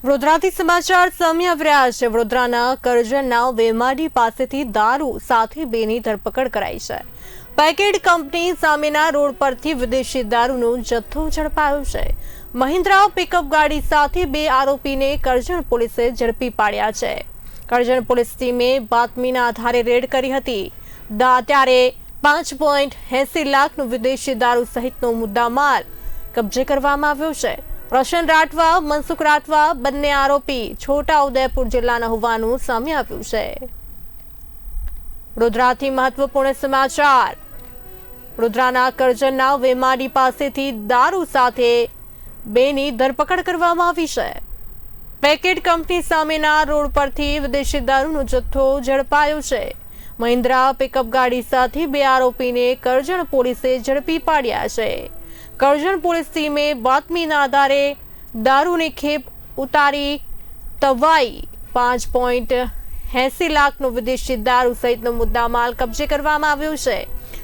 વડોદરાથી સમાચાર સામે આવ્યા છે વડોદરાના કરજણના વેમાડી પાસેથી દારૂ સાથે બેની ધરપકડ કરાઈ છે. પેકેટ કંપની સામેના રોડ પરથી વિદેશી દારૂનો જથ્થો ઝડપાયો છે. મહિન્દ્રા પિકઅપ ગાડી સાથે બે આરોપીને કરજણ પોલીસે ઝડપી પાડ્યા છે. કરજણ પોલીસ ટીમે બાતમીના આધારે રેડ કરી હતી. ત્યારે પાંચ પોઈન્ટ એસી લાખનું વિદેશી દારૂ સહિતનો મુદ્દામાલ કબજે કરવામાં આવ્યો છે. રોશન રાઠવા, મનસુખ રાઠવા બંને આરોપી છોટા ઉદયપુર જિલ્લાના હોવાનું સામે આવ્યું છે. વડોદરાથી મહત્વપૂર્ણ સમાચાર. વડોદરાના કરજણના વેમાડી પાસેથી દારૂ સાથે બેની ધરપકડ કરવામાં આવી છે. પેકેટ કંપની સામેના રોડ પરથી વિદેશી દારૂનો જથ્થો ઝડપાયો છે. મહિન્દ્રા પિકઅપ ગાડી સાથે બે આરોપીને કરજણ પોલીસે ઝડપી પાડ્યા છે. કરજણ પોલીસ ટીમે બાતમીના આધારે દારૂની ખેપ ઉતારી તવાઈ પાંચ પોઈન્ટ એસી લાખનો વિદેશી દારૂ સહિતનો મુદ્દામાલ કબજે કરવામાં આવ્યો છે.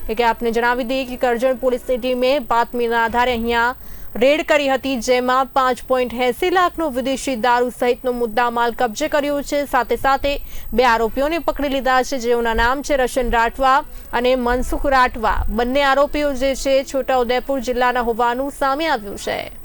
કે આપને જણાવી દઈએ કે કરજણ પોલીસની ટીમે બાતમીના આધારે અહીંયા રેડ કરી હતી, જેમાં પાંચ પોઈન્ટ એસી લાખનો વિદેશી દારૂ સહિતનો મુદ્દામાલ કબજે કર્યો છે. સાથે સાથે બે આરોપીઓને પકડી લીધા છે, જેઓના નામ છે રશન રાઠવા અને મનસુખ રાઠવા. બંને આરોપીઓ જે છે, છોટાઉદેપુર જિલ્લાના હોવાનું સામે આવ્યું છે.